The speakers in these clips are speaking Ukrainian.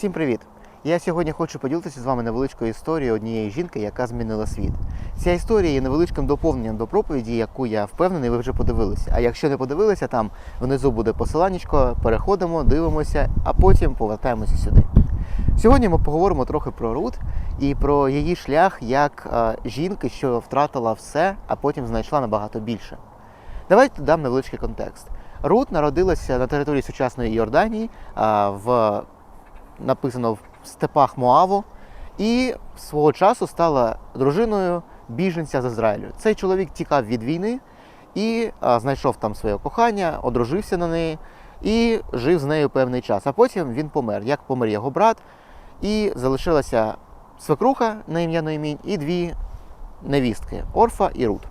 Всім привіт! Я сьогодні хочу поділитися з вами невеличкою історією однієї жінки, яка змінила світ. Ця історія є невеличким доповненням до проповіді, яку я впевнений, ви вже подивилися. А якщо не подивилися, там внизу буде посиланнячко, переходимо, дивимося, а потім повертаємося сюди. Сьогодні ми поговоримо трохи про Рут і про її шлях як е, жінки, що втратила все, а потім знайшла набагато більше. Давайте дам невеличкий контекст. Рут народилася на території сучасної Йорданії в написано в степах Моаву, і свого часу стала дружиною біженця з Ізраїлю. Цей чоловік тікав від війни і а, знайшов там своє кохання, одружився на неї і жив з нею певний час. А потім він помер, як помер його брат, і залишилася свекруха на ім'я Ноємінь і дві невістки Орфа і Рут.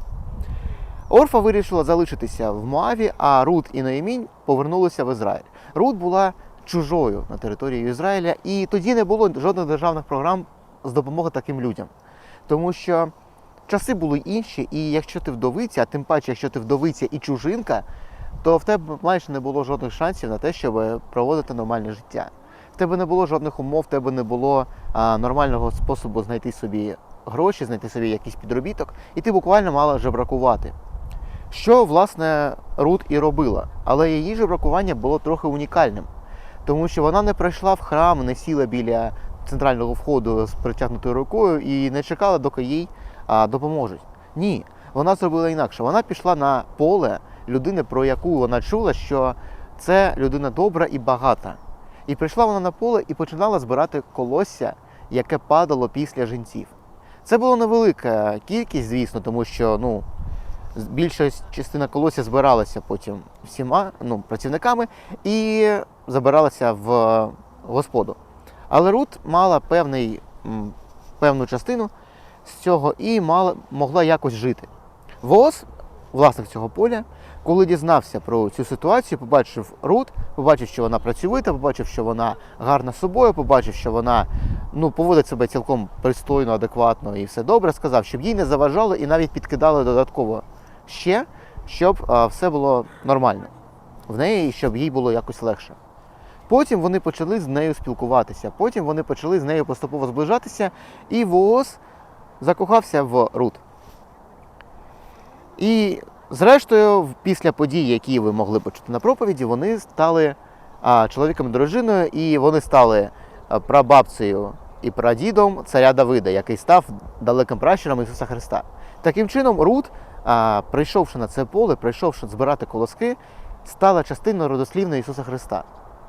Орфа вирішила залишитися в Моаві, а Рут і Ноємінь повернулися в Ізраїль. Рут була чужою на території Ізраїля, і тоді не було жодних державних програм з допомоги таким людям. Тому що часи були інші, і якщо ти вдовиця, а тим паче, якщо ти вдовиця і чужинка, то в тебе майже не було жодних шансів на те, щоб проводити нормальне життя. В тебе не було жодних умов, в тебе не було а, нормального способу знайти собі гроші, знайти собі якийсь підробіток, і ти буквально мала жебракувати. Що, власне, Рут і робила, але її жебракування було трохи унікальним, тому що вона не прийшла в храм, не сіла біля центрального входу з притягнутою рукою і не чекала, доки їй а, допоможуть. Ні, вона зробила інакше. Вона пішла на поле людини, про яку вона чула, що це людина добра і багата. І прийшла вона на поле і починала збирати колосся, яке падало після жінців. Це була невелика кількість, звісно, тому що ну, більша частина колосся збиралася потім всіма ну, працівниками і забиралася в господу. Але Рут мала певний, певну частину з цього і мала, могла якось жити. Воз, власник цього поля, коли дізнався про цю ситуацію, побачив Рут, побачив, що вона працьовита, побачив, що вона гарна собою, побачив, що вона ну, поводить себе цілком пристойно, адекватно і все добре, сказав, щоб їй не заважало і навіть підкидали додатково ще, щоб а, все було нормально в неї, і щоб їй було якось легше. Потім вони почали з нею спілкуватися, потім вони почали з нею поступово зближатися, і Вооз закохався в Рут. І зрештою, після подій, які ви могли почути на проповіді, вони стали а, чоловіком і дружиною, і вони стали а, прабабцею і прадідом царя Давида, який став далеким пращуром Ісуса Христа. Таким чином, Рут, а, прийшовши на це поле, прийшовши збирати колоски, стала частиною родослівної Ісуса Христа.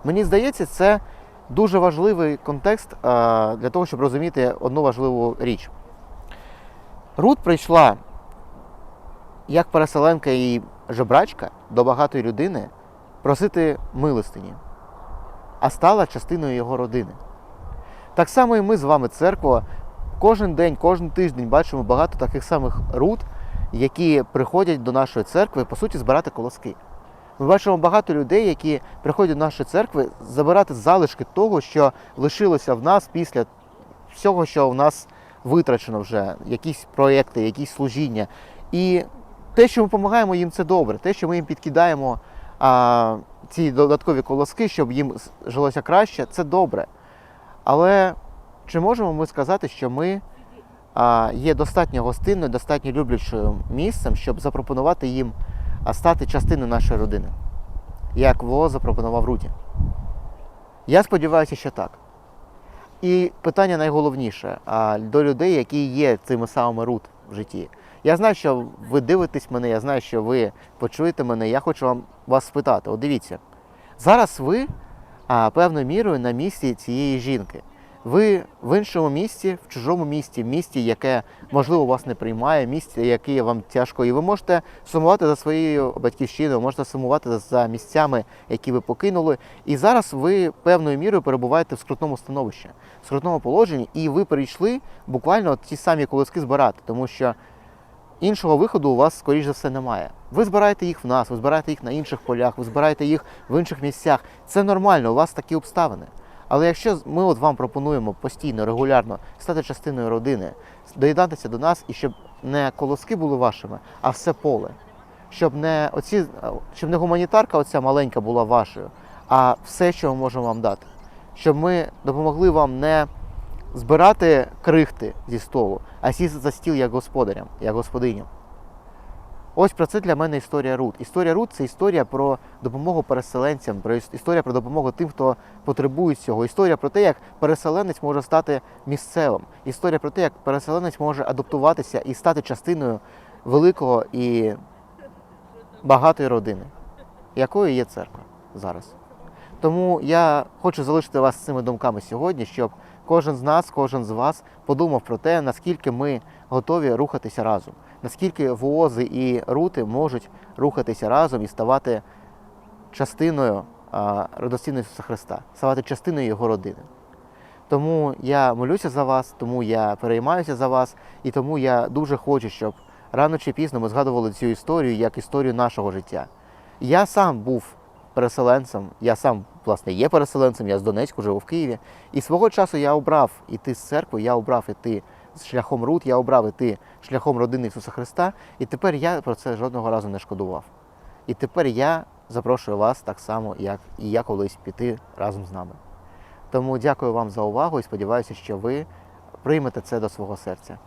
Мені здається, це дуже важливий контекст а, для того, щоб розуміти одну важливу річ. Рут прийшла як переселенка і жебрачка до багатої людини просити милостині, а стала частиною його родини. Так само і ми з вами, церква, кожен день, кожен тиждень бачимо багато таких самих рут, які приходять до нашої церкви, по суті, збирати колоски. Ми бачимо багато людей, які приходять до нашої церкви забирати залишки того, що лишилося в нас після всього, що в нас витрачено вже, якісь проекти, якісь служіння. І те, що ми допомагаємо їм, це добре. Те, що ми їм підкидаємо а, ці додаткові колоски, щоб їм жилося краще, це добре. Але чи можемо ми сказати, що ми є достатньо гостинною, достатньо люблячим місцем, щоб запропонувати їм стати частиною нашої родини, як Во запропонував Руді? Я сподіваюся, що так. І питання найголовніше до людей, які є цими самими рут в житті. Я знаю, що ви дивитесь мене, я знаю, що ви почуєте мене. Я хочу вам вас спитати. От дивіться, зараз ви а, певною мірою на місці цієї жінки. Ви в іншому місті, в чужому місті, в місті, яке можливо вас не приймає, місті, яке вам тяжко, і ви можете сумувати за своєю батьківщиною, можете сумувати за місцями, які ви покинули. І зараз ви певною мірою перебуваєте в скрутному становищі, в скрутному положенні, і ви прийшли буквально ті самі колоски збирати, тому що іншого виходу у вас, скоріш за все, немає. Ви збираєте їх в нас, ви збираєте їх на інших полях, ви збираєте їх в інших місцях. Це нормально, у вас такі обставини. Але якщо ми от вам пропонуємо постійно, регулярно стати частиною родини, доєднатися до нас і щоб не колоски були вашими, а все поле, щоб не оці, щоб не гуманітарка, оця маленька була вашою, а все, що ми можемо вам дати. щоб ми допомогли вам не збирати крихти зі столу, а сісти за стіл як господарям, як господиням. Ось про це для мене історія Рут. Історія Рут це історія про допомогу переселенцям, про історія про допомогу тим, хто потребує цього. Історія про те, як переселенець може стати місцевим. Історія про те, як переселенець може адаптуватися і стати частиною великого і багатої родини, якою є церква зараз. Тому я хочу залишити вас з цими думками сьогодні, щоб кожен з нас, кожен з вас подумав про те, наскільки ми готові рухатися разом, наскільки воози і рути можуть рухатися разом і ставати частиною а, родосцінної Ісуса Христа, ставати частиною Його родини. Тому я молюся за вас, тому я переймаюся за вас, і тому я дуже хочу, щоб рано чи пізно ми згадували цю історію як історію нашого життя. Я сам був переселенцем, я сам, власне, є переселенцем, я з Донецьку живу в Києві. І свого часу я обрав іти з церкви, я обрав іти з шляхом Рут, я обрав іти шляхом родини Ісуса Христа, і тепер я про це жодного разу не шкодував. І тепер я запрошую вас так само, як і я колись піти разом з нами. Тому дякую вам за увагу і сподіваюся, що ви приймете це до свого серця.